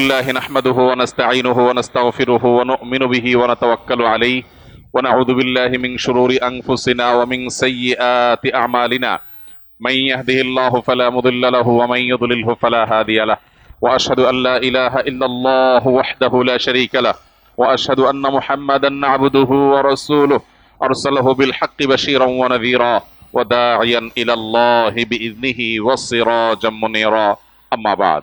الله نحمده ونستعينه ونستغفره ونؤمن به ونتوكل عليه ونعوذ بالله من شرور أنفسنا ومن سيئات أعمالنا. من يهده الله فلا مضل له ومن يضلله فلا هادي له. وأشهد أن لا إله إلا الله وحده لا شريك له. وأشهد أن محمدا عبده ورسوله. أرسله بالحق بشيرا ونذيرا وداعيا إلى الله بإذنه وسراجا منيرا. أما بعد.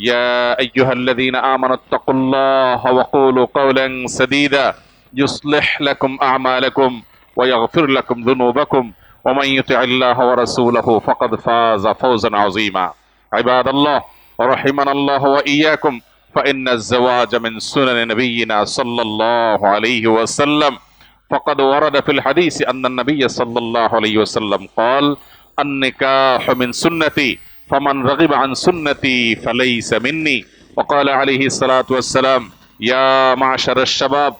يا أيها الذين آمنوا اتقوا الله وقولوا قولا سديدا. يصلح لكم أعمالكم ويغفر لكم ذنوبكم. ومن يطع الله ورسوله فقد فاز فوزا عظيما. عباد الله رحمنا الله وإياكم فإن الزواج من سنن نبينا صلى الله عليه وسلم. فقد ورد في الحديث أن النبي صلى الله عليه وسلم قال النكاح من سنتي. فمن رغب عن سنتي فليس مني. وقال عليه الصلاة والسلام يا معشر الشباب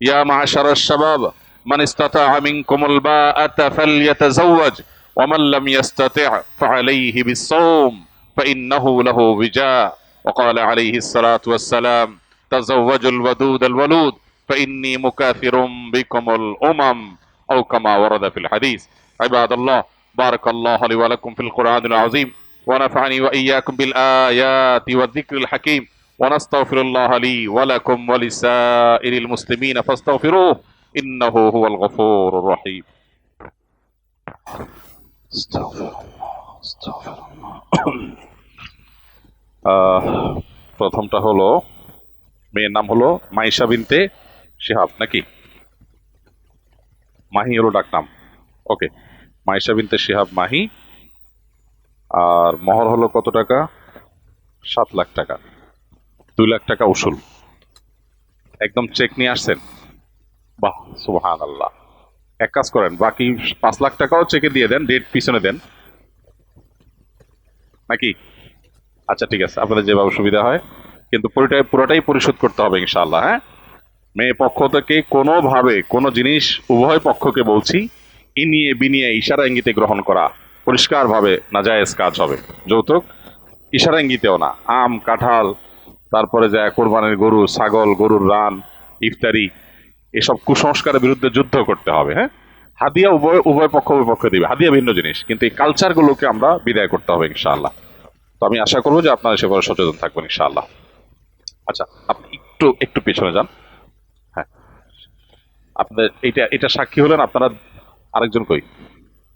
يا معشر الشباب من استطاع منكم الباءة فليتزوج ومن لم يستطع فعليه بالصوم فإنه له وجاء. وقال عليه الصلاة والسلام تزوجوا الودود الولود فإني مكاثر بكم الأمم. أو كما ورد في الحديث. عباد الله بارك الله لي ولكم في القرآن العظيم. ونفعني وإياكم بالآيات والذكر الحكيم ونستغفر الله لي ولكم ولسائر المسلمين فاستغفروه إنه هو الغفور الرحيم استغفر الله استغفر الله আহ, প্রথমটা হলো মেয়ের নাম হলো মাইশা বিনতে শিহাব নাকি মাহি হলো ডাক নাম ওকে মাইশা বিনতে শিহাব মাহি আর মহর হলো কত টাকা? সাত লাখ টাকা। দুই লাখ টাকা উসুল। একদম চেক নিয়ে আসছেন? বাহ সুবহান আল্লাহ এক কাজ করেন, বাকি পাঁচ লাখ টাকাও চেকে দিয়ে দেন ডেট পিছনে দেন। নাকি? আচ্ছা ঠিক আছে, আপনাদের যেভাবে সুবিধা হয়। কিন্তু পুরোটাই পুরোটাই পরিশোধ করতে হবে ইনশাআল্লাহ হ্যাঁ? মেয়ে পক্ষ থেকে কোনোভাবে কোনো জিনিস উভয় পক্ষকে বলছি ইনিয়ে বিনিয়ে ইশারা ইঙ্গিতে গ্রহণ করা। পরিষ্কারভাবে নাজায়েজ কাজ হবে। যৌতুক ইশারা ইঙ্গিতেও না। আম, কাঁঠাল, তারপরে যায় কোরবানির গরু, ছাগল, গরুর রান, ইফতারি, এসব কুসংস্কারের বিরুদ্ধে যুদ্ধ করতে হবে হ্যাঁ? হাদিয়া উভয় উভয় পক্ষ উভয় পক্ষ দিবে। হাদিয়া ভিন্ন জিনিস, কিন্তু এই কালচারগুলোকে আমরা বিদায় করতে হবে ইনশাআল্লাহ। তো আমি আশা করব যে আপনারা সে ব্যাপারে সচেতন থাকবেন ইনশাআল্লাহ। আচ্ছা আপনি একটু একটু পেছনে যান। হ্যাঁ। আপনাদের এটা এটা সাক্ষী হলেন আপনারা আরেকজন কই?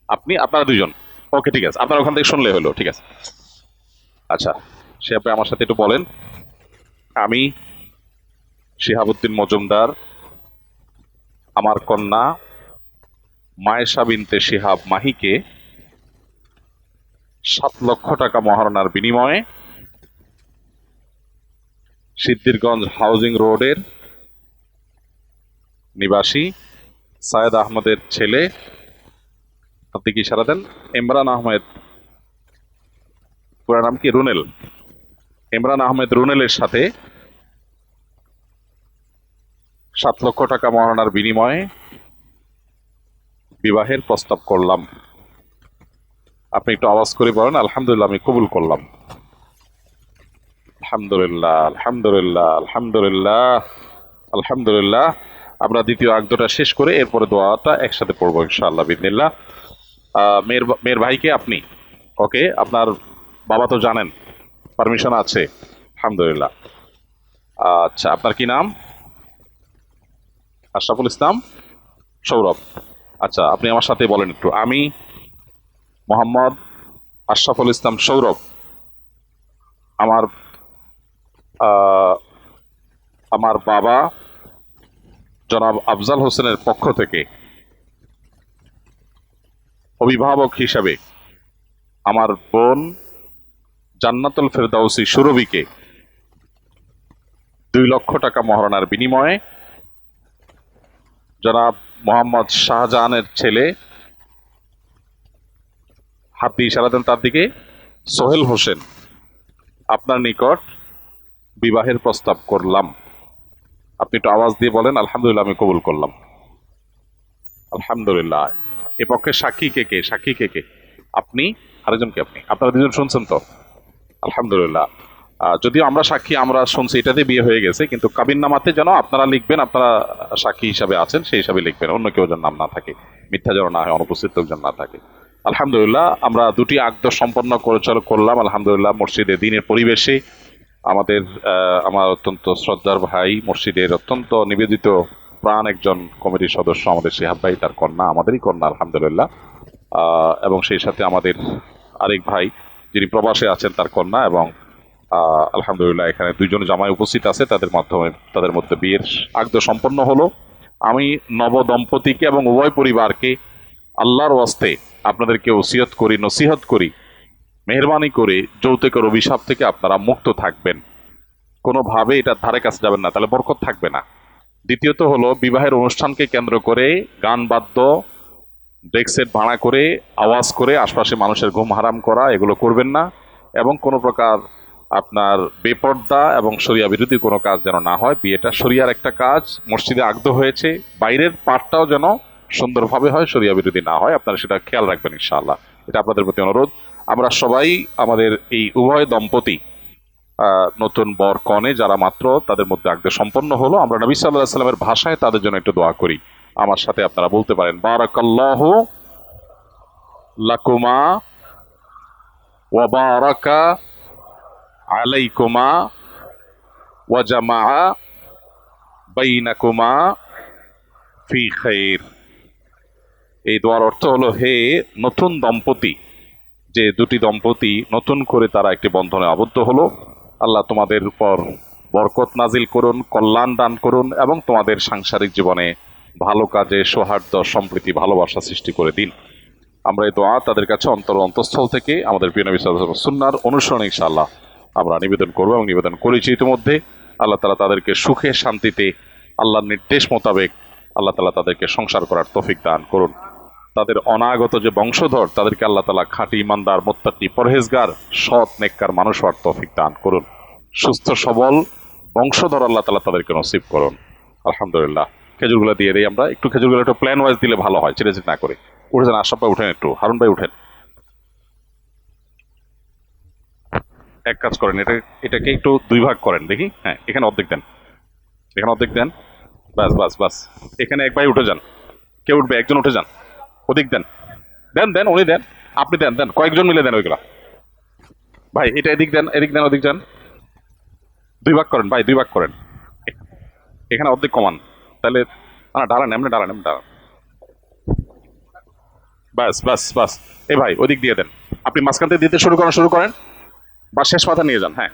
আপনি, আপনারা দুজন ওকে ঠিক আছে। আপনারা ওখান থেকে শুনলে হলো, ঠিক আছে। আচ্ছা সে আপনি আমার সাথে একটু বলেন। আমি শিহাবুদ্দিন মজুমদার, আমার কন্যা মায়েশা বিনতে শিহাব মাহিকে সাত লক্ষ টাকা মহারণার বিনিময়ে সিদ্দিরগঞ্জ হাউজিং রোডের নিবাসী সায়েদ আহমদের ছেলে আপনি কি ইশারা দেন? ইমরান আহমেদ। পুরা নাম কি? রুনেল। ইমরান আহমেদ রুনেলের সাথে সাত লক্ষ টাকা মহারণার বিনিময়ে বিবাহের প্রস্তাব করলাম। আপনি একটু আওয়াজ করে বলেন, আলহামদুলিল্লাহ আমি কবুল করলাম। আলহামদুলিল্লাহ আলহামদুলিল্লাহ আলহামদুলিল্লাহ আলহামদুলিল্লাহ। আমরা দ্বিতীয় আগদটা শেষ করে এরপরে দোয়াটা একসাথে পড়ব ইনশাআল্লাহ, বিদিনিল্লাহ। মেয়ের মেয়ের ভাইকে আপনি। ওকে আপনার বাবা তো জানেন পারমিশন আছে, আলহামদুলিল্লাহ। আচ্ছা আপনার কি নাম? আশরাফুল ইসলাম, সৌরভ। আচ্ছা আপনি আমার সাথে বলেন একটু। আমি মোহাম্মদ আশরাফুল ইসলাম সৌরভ। আমার আমার বাবা জনাব আফজাল হোসেনের পক্ষ থেকে অভিভাবক হিসাবে আমার বোন জান্নাতুল ফেরদাউসি সুরভিকে দুই লক্ষ টাকা মহারণার বিনিময়ে জনাব মোহাম্মদ শাহজাহানের ছেলে হাত ইশারা দেন তার দিকে, সোহেল হোসেন, আপনার নিকট বিবাহের প্রস্তাব করলাম। আপনি একটু আওয়াজ দিয়ে বলেন, আলহামদুলিল্লাহ আমি কবুল করলাম। আলহামদুলিল্লাহ। এ পক্ষে সাক্ষী কে কে? সাক্ষী কে কে? আপনি, আরেকজন কে আপনি? আপনারা দুজন শুনছেন তো? আলহামদুলিল্লাহ। যদিও আমরা সাক্ষী, আমরা শুনছি, এটাতে বিয়ে হয়ে গেছে, কিন্তু কাবিন নামাতে যেন আপনারা লিখবেন, আপনারা সাক্ষী হিসাবে আছেন, সেই হিসাবে লিখবেন, অন্য কেউ যেন নাম না থাকে, মিথ্যা যেন না হয়, অনুপস্থিত লোকজন না থাকে। আলহামদুলিল্লাহ, আমরা দুটি আগদ সম্পন্ন করে করলাম, আলহামদুলিল্লাহ, মসজিদে, দিনের পরিবেশে আমাদের আমার অত্যন্ত শ্রদ্ধার ভাই, মসজিদের অত্যন্ত নিবেদিত প্রাণ একজন কমিটির সদস্য, আমাদের শিহাব ভাই, তার কন্যা, আমাদেরই কন্যা, আলহামদুলিল্লাহ। এবং সেই সাথে আমাদের আরেক ভাই, যিনি প্রবাসে আছেন, তার কন্যা এবং আলহামদুলিল্লাহ এখানে দুইজন জামাই উপস্থিত আছে, তাদের মাধ্যমে, তাদের মধ্যে বিয়ের আগদ সম্পন্ন হলো। আমি নব দম্পতিকে এবং উভয় পরিবারকে আল্লাহর ওয়াস্তে আপনাদেরকে ওসিয়ত করি, নসিহত করি, মেহরবানি করে যৌতুকের অভিশাপ থেকে আপনারা মুক্ত থাকবেন। কোনোভাবে এটা ধারে কাছে যাবেন না, তাহলে বরকত থাকবে না। দ্বিতীয়ত হলো বিবাহের অনুষ্ঠানকে কেন্দ্র করে গান বাদ্য ডেক সেট ভাড়া করে, আওয়াজ করে আশপাশে মানুষের ঘুম হারাম করা, এগুলো করবেন না। এবং কোনো প্রকার আপনার বেপর্দা এবং শরিয়া বিরোধী কোনো কাজ যেন না হয়। বিয়েটা শরিয়ার একটা কাজ, মসজিদে আগদ হয়েছে। বাইরের পাঠটাও যেন সুন্দরভাবে হয়, শরিয়া বিরোধী না হয়। আপনারা সেটা খেয়াল রাখবেন ইনশাআল্লাহ। এটা আপনাদের প্রতি অনুরোধ। আমরা সবাই আমাদের এই উভয় দম্পতি নতুন বর কনে যারা মাত্র তাদের মধ্যে আগদে সম্পন্ন হলো। আমরা নবী সাল্লাহ সাল্লামের ভাষায় তাদের জন্য একটু দোয়া করি। আমার সাথে আপনারা বলতে পারেন, বারাকাল্লাহ লাকুমা ওয়া বারাকা আলাইকুমা ওয়া জামা বাইনাকুমা ফি খাইর। এই দোয়ার অর্থ হলো, হে নতুন দম্পতি, যে দুটি দম্পতি নতুন করে তারা একটি বন্ধনে আবদ্ধ হলো। আল্লাহ তোমাদের উপর বরকত নাজিল করুন, কল্যাণ দান করুন এবং তোমাদের সাংসারিক জীবনে ভালো কাজে, সৌহার্দ্য, সম্প্রীতি, ভালোবাসা সৃষ্টি করে দিন। আমরা এই দোয়া তাদের কাছে অন্তর অন্তঃস্থল থেকে আমাদের প্রিয় নবী সুন্নার অনুসরণ ইনশাআল্লাহ আমরা নিবেদন করব এবং নিবেদন করেছি ইতিমধ্যে। আল্লাহ তালা তাদেরকে সুখে শান্তিতে আল্লাহর নির্দেশ মোতাবেক আল্লাহ তালা তাদেরকে সংসার করার তৌফিক দান করুন। তাদের অনাগত যে বংশধর, তাদেরকে আল্লাহ তালা খাঁটি, ইমানদার, মোত্তাকি, পরহেজগার, সৎ, নেককার মানুষ হওয়ার তৌফিক দান করুন। সুস্থ, সবল বংশধর আল্লাহ তালা তাদেরকে নসিব করুন। আলহামদুলিল্লাহ। খেজুরগুলো দিয়ে দিই আমরা। একটু খেজুরগুলো একটু প্ল্যান ওয়াইজ দিলে ভালো হয় চিনে না করে। উঠেছেন, আশরাফ ভাই, উঠেন একটু। হারুন ভাই, উঠেন। এক কাজ করেন, এটা, এটাকে একটু দুই ভাগ করেন, দেখি। হ্যাঁ এখানে অর্ধেক দেন। এখানে অর্ধেক দেন। বাস বাস বাস এখানে এক ভাই উঠে যান। কে উঠবে? একজন উঠে যান। ওদিক দেন। দেন দেন, উনি দেন। আপনি দেন দেন। কয়েকজন মিলে দেন ওইগুলা। ভাই, এটা এদিক দেন এদিক দেন, ওদিক যান। দুই ভাগ করেন, ভাই, দুই ভাগ করেন। এখানে অর্ধেক কমান। তাহলে না দাঁড়ান, এমনি দাঁড়ান এমনি দাঁড়ান। বাস বাস বাস এ ভাই, ওদিক দিয়ে দেন। আপনি মাঝখান থেকে দিতে শুরু করেন শুরু করেন। বা শেষ মাথা নিয়ে যান হ্যাঁ।